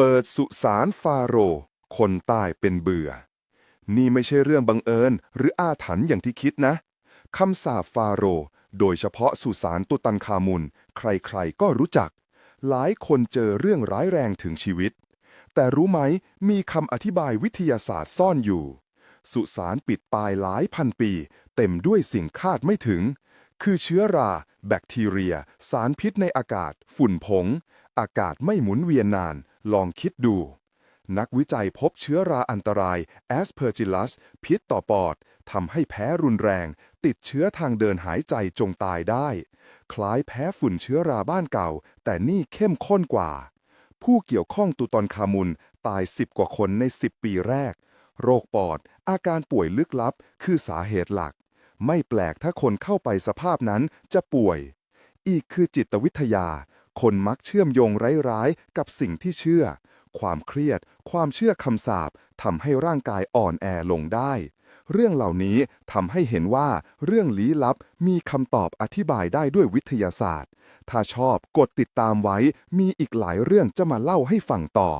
เปิดสุสานฟาโรห์คนใตายเป็นเบื่อ นี่ไม่ใช่เรื่องบังเอิญหรืออาถรรพ์อย่างที่คิดนะคำสาปฟาโรห์โดยเฉพาะสุสานตุตันคามุน ใครๆก็รู้จัก หลายคนเจอเรื่องร้ายแรงถึงชีวิต แต่รู้ไหมมีคำอธิบายวิทยาศาสตร์ซ่อนอยู่ สุสานปิดปลายหลายพันปี เต็มด้วยสิ่งคาดไม่ถึง คือเชื้อรา แบคทีเรีย สารพิษในอากาศ ฝุ่นผง อากาศไม่หมุนเวียนนาน ลองคิดดู นักวิจัยพบเชื้อราอันตราย Aspergillus พิษต่อปอดทำให้แพ้รุนแรง ติดเชื้อทางเดินหายใจจงตายได้ คล้ายแพ้ฝุ่นเชื้อราบ้านเก่า แต่นี่เข้มข้นกว่า ผู้เกี่ยวข้องตุตอนคามุนตาย 10 กว่าคนใน 10 ปีแรก โรคปอด อาการป่วยลึกลับ คือสาเหตุหลัก ไม่แปลกถ้าคนเข้าไปสภาพนั้นจะป่วย อีกคือจิตวิทยา คนมักเชื่อมโยงร้ายๆ กับสิ่งที่เชื่อ ความเครียด ความเชื่อคำสาปทำให้ร่างกายอ่อนแอลงได้ เรื่องเหล่านี้ทำให้เห็นว่าเรื่องลี้ลับมีคำตอบอธิบายได้ด้วยวิทยาศาสตร์ ถ้าชอบกดติดตามไว้ มีอีกหลายเรื่องจะมาเล่าให้ฟังต่อ